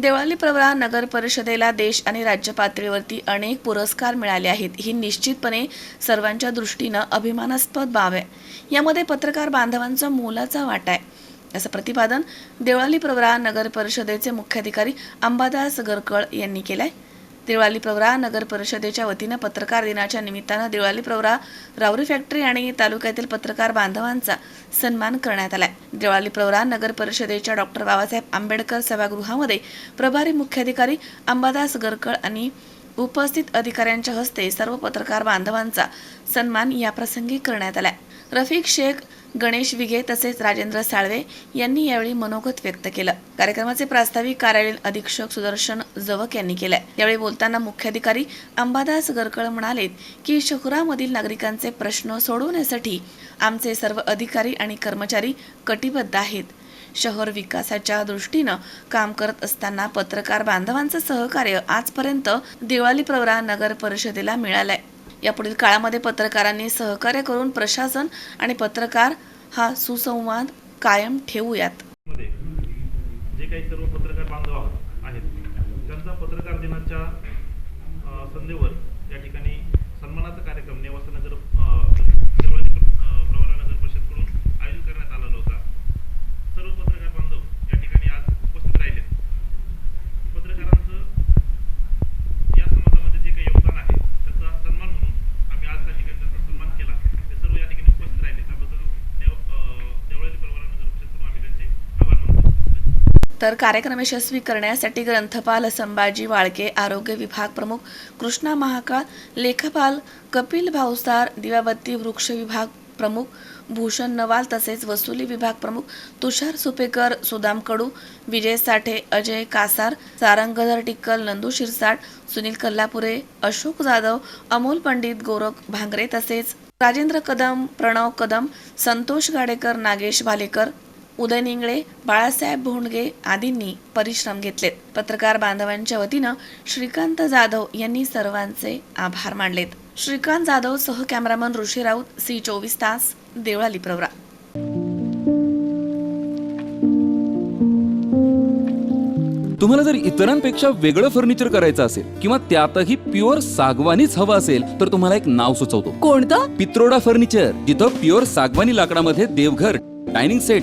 देवळाली प्रवरा नगर परिषदेला देश आणि राज्य पातळीवरती अनेक पुरस्कार मिळाले आहेत. ही निश्चितपणे सर्वांच्या दृष्टीनं अभिमानास्पद बाब आहे. यामध्ये पत्रकार बांधवांचा मोलाचा वाटा आहे. असं प्रतिपादन देवळाली प्रवरा नगर परिषदेचे मुख्याधिकारी अंबादास गरकळ यांनी केलंय. देवळाली प्रवरा नगर परिषदेच्या वतीनं पत्रकार दिनाच्या निमित्तानं देवळाली प्रवरा रावरी फॅक्टरी आणि तालुक्यातील पत्रकार बांधवांचा सन्मान करण्यात आलाय. देवळाली प्रवरा नगर परिषदेच्या डॉक्टर बाबासाहेब आंबेडकर सभागृहामध्ये प्रभारी मुख्याधिकारी अंबादास गरकळ आणि उपस्थित अधिकाऱ्यांच्या हस्ते सर्व पत्रकार बांधवांचा सन्मान याप्रसंगी करण्यात आला रफिक शेख गणेश विघे तसेच राजेंद्र साळवे यांनी यावेळी मनोगत व्यक्त केलं. कार्यक्रमाचे प्रास्ताविक कार्यालयीन अधीक्षक सुदर्शन जवक यांनी केलंय. यावेळी बोलताना मुख्याधिकारी अंबादास गरकळ म्हणालेत की शहरामधील नागरिकांचे प्रश्न सोडवण्यासाठी आमचे सर्व अधिकारी आणि कर्मचारी कटिबद्ध आहेत. शहर विकासाच्या दृष्टीनं काम करत असताना पत्रकार बांधवांचं सहकार्य आजपर्यंत दिवाळी प्रवरा नगर परिषदेला मिळालंय. यापुढील काळामध्ये पत्रकारांनी सहकार्य करून प्रशासन आणि पत्रकार हा सुसंवाद कायम ठेवूयात. जे काही सर्व पत्रकार बांधव आहेत त्यांचा पत्रकार दिनाच्या संधीवर या ठिकाणी सन्मानाचा कार्यक्रम नेवासा नगर अ, देवळाली प्र- अ, प्रवरा नगर परिषदकडून आयोजित करण्यात आलेला होता सर्व पत्रकार बांधव या ठिकाणी आज उपस्थित राहिले पत्रकारांचं या समाजामध्ये जे काही योगदान आहे त्याचा सन्मान म्हणून आम्ही आज त्या ठिकाणी त्यांचा सन्मान केला ते सर्व या ठिकाणी उपस्थित राहिले त्याबद्दल देव अ, देवळाली प्रवरा नगर परिषदकडून आम्ही त्यांचे आभार मानतो तर कार्यक्रम यशस्वी करण्यासाठी ग्रंथपाल संभाजी वाळके आरोग्य विभाग प्रमुख कृष्णा महाकाळ लेखपाल कपिल भावसार दिव्याबत्ती वृक्ष विभाग प्रमुख भूषण नवाल तसेच वसुली विभाग प्रमुख तुषार सुपेकर सुदाम कडू विजय साठे अजय कासार सारंगधर टिक्कल नंदू शिरसाट सुनील कल्लापुरे अशोक जाधव अमोल पंडित गोरख भांगरे तसेच राजेंद्र कदम प्रणव कदम संतोष गाडेकर नागेश भालेकर उदय निंगळे बाळासाहेब भोंडगे आदींनी परिश्रम घेतलेत. पत्रकार बांधवांच्या वतीनं श्रीकांत जाधव यांनी सर्वांचे आभार मानलेत. श्रीकांत जाधव सह कॅमेरामन ऋषी राऊत सी चोवीस तास देवळाली प्रवरा. तुम्हाला जर इतरांपेक्षा वेगळं फर्निचर करायचं असेल किंवा त्यातही प्युअर सागवानीच हवं असेल तर तुम्हाला एक नाव सुचवतो. कोणतं? पित्रोडा फर्निचर जिथं प्युअर सागवानी लाकडामध्ये देवघर dining set